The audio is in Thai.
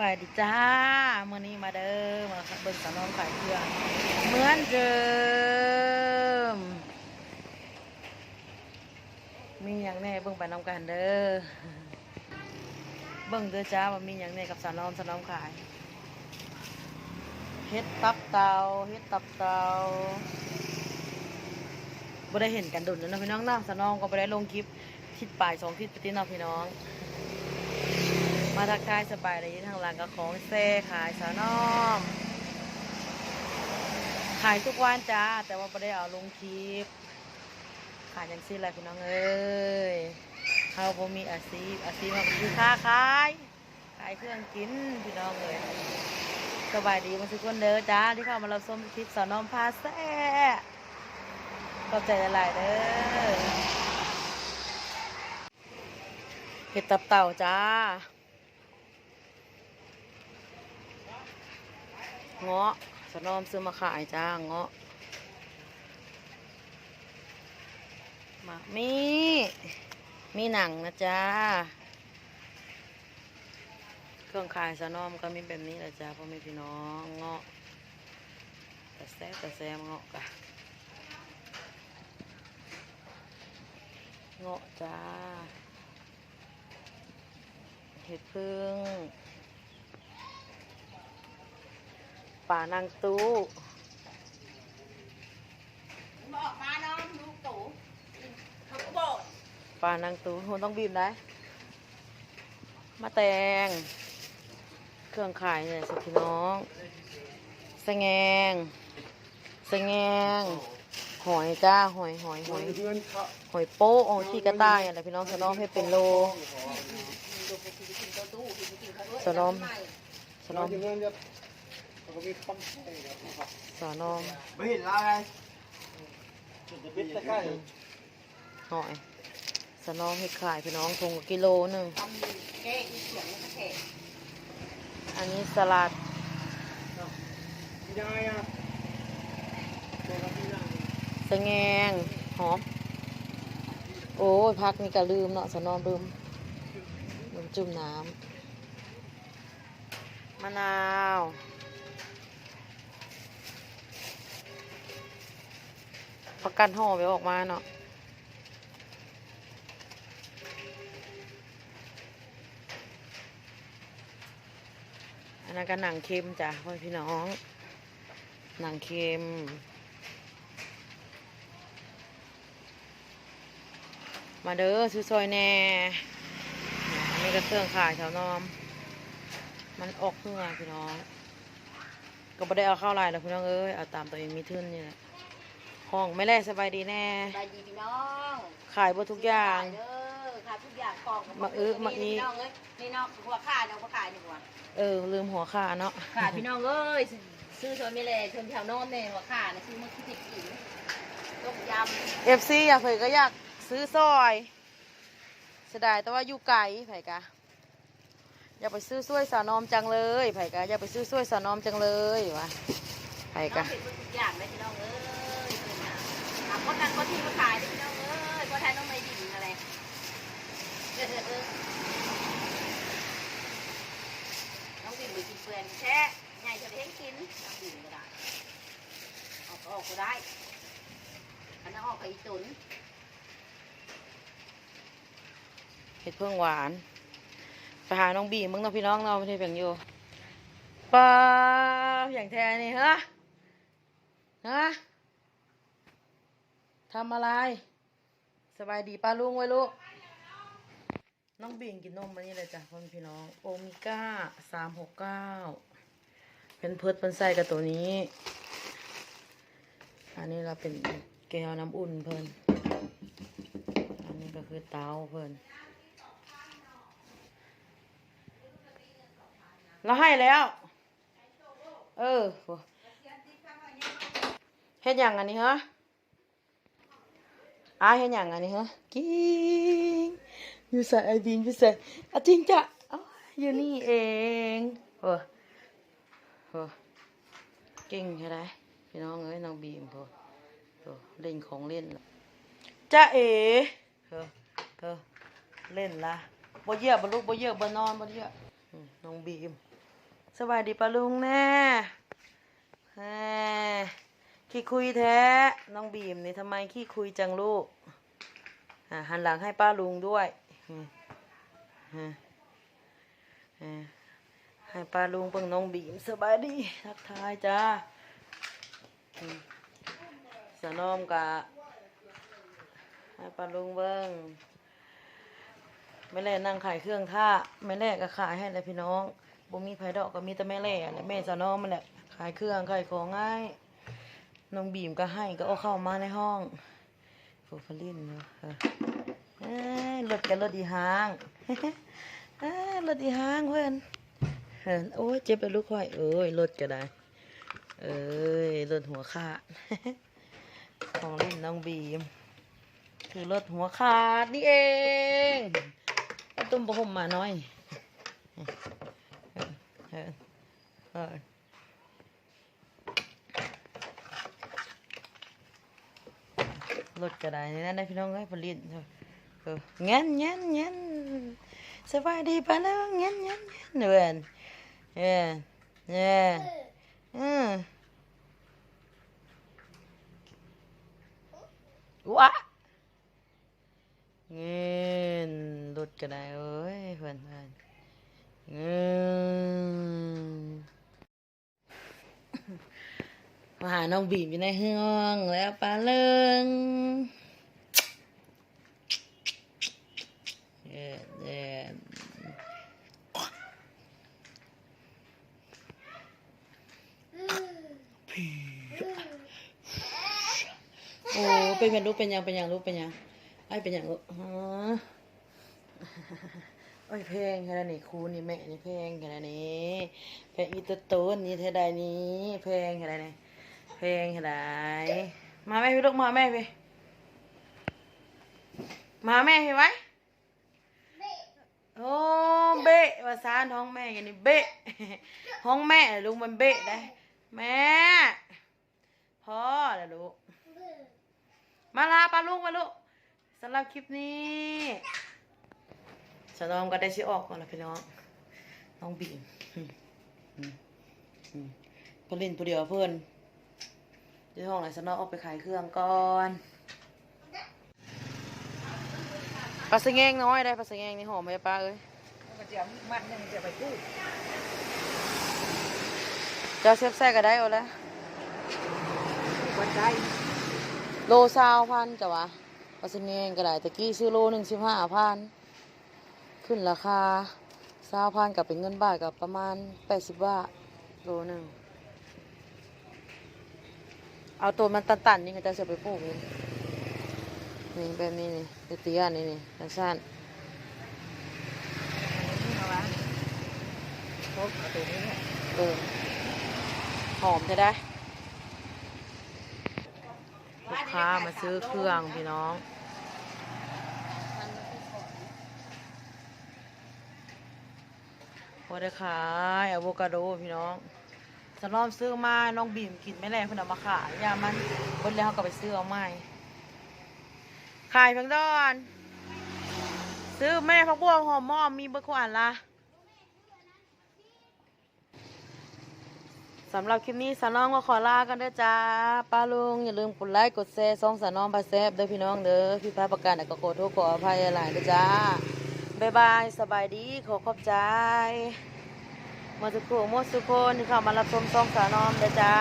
บายดีจ้ามื่อนี้มาเด้อมาเบิ่งสาวน้องขายเครื่องเหมือนเดิมมีอย่างแน่เบิ่งไปน้ำกันเด้อเบิ่งเด้อจ้าว่ามีอย่างแน่กับสาวน้องสาวน้องขายเฮ็ดตับเตาเฮ็ดตับเตาบ่ได้เห็นกันดุนแล้วนะพี่น้องเนาสาวน้องก็บ่ได้ลงคลิปทิศปลายสองทิศไปที่เนาะพี่น้อง มาทักทายสบายเลยทางหลังก็ของเซ่ขายสาวน้อม ขายทุกวันจ้า แต่ว่าไม่ได้เอาลงคลิป ขายย่างสิ้นเลยพี่น้องเอ้ยเขาบ่มีอาชีพอาชีพมันก็คือค้าขาย ขายเครื่องกินพี่น้องเลยสบายดีมาทุกคนเด้อจ้าที่เข้ามารับชมคลิปสาวน้อมพาแซ่ขอบใจหลายๆเด้อเห็ดตับเต่าจ้า เงาะสนอมซื้อมาขายจ้าเงาะมามีมีหนังนะจ้าเครื่องขายสนอมก็มีแบบนี้แหละจ้าพ่อแม่พี่น้องเงาะแต่แซ่บแต่แซ่บเงาะกะเงาะจ้าเห็ดพึ่ง ป่านางตู้บอกมาน้องลูกตู่เขาก็บอกป่านางตู้คุณต้องบีบได้ มาแตง เครื่องขายเนี่ยสิพี่น้องสะแงงสะแงงหอยจ้าหอยหอยหอยหอยโป๊ะโอ้ที่กระต่ายอะไรพี่น้องสะน้อมให้เป็นโลสะน้อมสะน้อม สะน้อมไม่เห็นแล้วไงปิดตะไคร้หอยสะน้องให้ขายพี่น้องทงละกิโลหนึ่งทำแก้อีเสียงนี่แขกอันนี้สลัดยังไงอะสะแงงหอม โอ้ยพักนี่ก็ลืมเนาะสะนอมลืมลืมจุ่มน้ำมะนาว ประกันห่อไปออกมาเนาะอันนั้นก็หนังเค็มจ้ะพ่อพี่น้อง หนังเค็มมาเด้อซื้อซอยแน่อันนี้ก็เครื่องขายแถวนอม มันออกเครื่อพี่น้อง ก็ไม่ได้เอาเข้าลายแล้วพี่น้องเอ้ย เอาตามตัวเองมีทุนนี่แหละ ห้องไม่แลสบายดีแน่ สบายดีพี่น้องขายหมดทุกอย่าง เด้อขายทุกอย่างกล่องมาอื้อมาอีพี่น้องเอ้ยนี่น้องหัวขาน้องหัวขานี่หัวเออ ลืมหัวขาเนาะขาพี่น้องเอ้ยซื้อชนไม่เลยชนแถวโน้นเนี่ยหัวขานะซื้อมาคิดติดกินต้มยเอฟซีอยากเผยก็อยากซื้อซอยเสียดายแต่ว่าอยู่ไกลไผกะอยากไปซื้อซ้วยสาวนอมจังเลยไผกะอยากไปซื้อซ้วยสาวนอมจังเลยวะไผำน้กะองเห็นทุกอย่างเลยพี่น้องเอ้ยเป็นอะอะ คนนั้นคนที่มาขายเลยพี่น้องเอ้ยคนไทยต้องไม่ดิ่งอะไรเออเออน้องดิ่งไปกินเปลือนแช่ใหญ่จะได้ให้กินน้องดิ่งก็ได้ออกก็ออกก็ได้อันนั้นออกกับอีตุนเห็ดเพิ่งหวานไปหาน้องบีมึงเนาะพี่น้องเนาะไม่ใช่เพียงอยู่ปลาอย่างแท้นี่ฮะฮะ ทำอะไร สบายดีป้าลุงไว้ลูก น้องบีงกินนมมานี่เลยจ้ะพ่อพี่น้อง โอเมก้าสามหกเก้าเป็นเพิร์ดเป็นไส้กับตัวนี้ อันนี้เราเป็นแก้วน้ำอุ่นเพิ่น อันนี้ก็คือเตาเพิ่นเราให้แล้ว เออโหเฮ็ดอย่างอันนี้ฮะอาเฮ็ดอย่างอันนี้ฮะกิ้งอยู่ใส่ไอบินอยู่ใส่อะจริงจ้ะอ๋ออยู่นี่เองโอ้โหเก่งใช่ไหมพี่น้องเอ้ยน้องบีมโหโหเล่นของเล่นละจ้าเอ๋เออเออเล่นละบ่เยอะบ่ลูกบ่เยอะบ่นอนบ่เยอะอืมน้องบีมสวัสดีป้าลุงแน่แหม ขี้คุยแท้ น้องบีมนี่ทำไมขี้คุยจังลูกอะหันหลังให้ป้าลุงด้วย ให้ป้าลุงเบิ่งน้องบีมสบายดีทักทายจ้าสนอมกะให้ป้าลุงเบิ่งไม่แล่นั่งขายเครื่องท่าไม่แล่ก็ขายให้เลยพี่น้องบ่มีไผดอกก็มีแต่แม่แล่แหละแม่สนอมมันแหละขายเครื่องขายของง่าย น้องบีมก็ให้ก็เอาเข้ามาในห้องโฟฟาลินเนาะเออรถกันรถดีหางเอ้ยรถดีหางเพื่อนเห็นโอ้ยเจ็บไปลูกค่อย เอ้ยรถก็ได้ เอ้ยรถหัวขาดของเล่นน้องบีม คือรถหัวขาดนี่เองตุ้มประหมมาหน่อยเออเออ รถก็ได้นี่นะพี่น้องเอ้ยผลิตเอองี้ยเงี้ยเงี้ยสบายดีปะเนาะเงี้ยเงี้ยเงี้ยเดือนเออเอออืมวะเงี้ยรถก็ได้เอ้ยเพื่อนเพื่อนเงี้ย มาหาน้องบีมอยู่ในห้องแล้วปลาเลิงเอ็ดเอ็ดโอ้เป็นยังลูกเป็นยังเป็นยังลูกเป็นยังไอ้เป็นยังลูกฮะโอ้ยเพลงแค่นั้นครูนี่แม่นี่เพลงแค่นั้นเพลงอีตโตนนี่เท่าใดนี้เพลงแค่นั้น เพลงเห็นไหมมาแม่พี่ลูกมาแม่พี่มาแม่พี่ไว้โอ้เบะภาษาท้องแม่กันนี่เบะห้องแม่ลุงมันเบะได้แม่พ่อแล้วลูกมาลาปลาลูกมาลูกสำหรับคลิปนี้สนอมก็ได้ชิออกก่อนละพี่น้องน้องบีมอืมอืมอืมเพื่อนเล่นตัวเดียวเพื่อน เดี๋ยวห้องไหนสนอออกไปขายเครื่องก่อนปลาสะแงงน้อยได้ปลาสะแงงนี่หอมไหมป้าเอ้ยมันจะมัดยังจะไปกู้เซฟแซ่ก็ได้เอาละวันใจโลซาวพันจ้ะวะปลาสะแงงก็ได้ตะกี้ซื้อโลหนึ่งสิบห้าพันขึ้นราคาซาวพันกับเป็นเงินบาทกับประมาณแปดสิบบาทโลหนึ่ง เอาตัวมันตันๆนี่ก็จะเสียไปปลูกเองนี่แบบนี้นี่เตี้ยนี่นี่สั้นๆนี่เอาวะพบเอาตัวนี้เนี่ยเออหอมจะได้ลูกค้ามาซื้อเครื่องพี่น้องพอได้ขายอะโวคาโดพี่น้อง สำรอมซื้อมาน้องบีมกินไม่แรงเพิ่นเอามาขายยามันเบิ้แล้วเขาก็ไปซื้อเอาใหม่ขายเพียงดอน ซื้อแม่พักบัวหอมหม้อมมีเบอร์ขวานละสำหรับคลิปนี้สาน้องก็ขอลากันเด้อจ้าป้าลุงอย่าลืมกดไลค์กดแชร์ซองสาน้องพาแซบเด้อพี่น้องเด้อพี่พาประกันก็ขอโทษขออภัยหลายเด้อจ้าบ๊ายบายสบายดีขอขอบใจ มาสุขโมดสุขคนที่เข้ามารับชมซองสาวนอมเด้อจ้า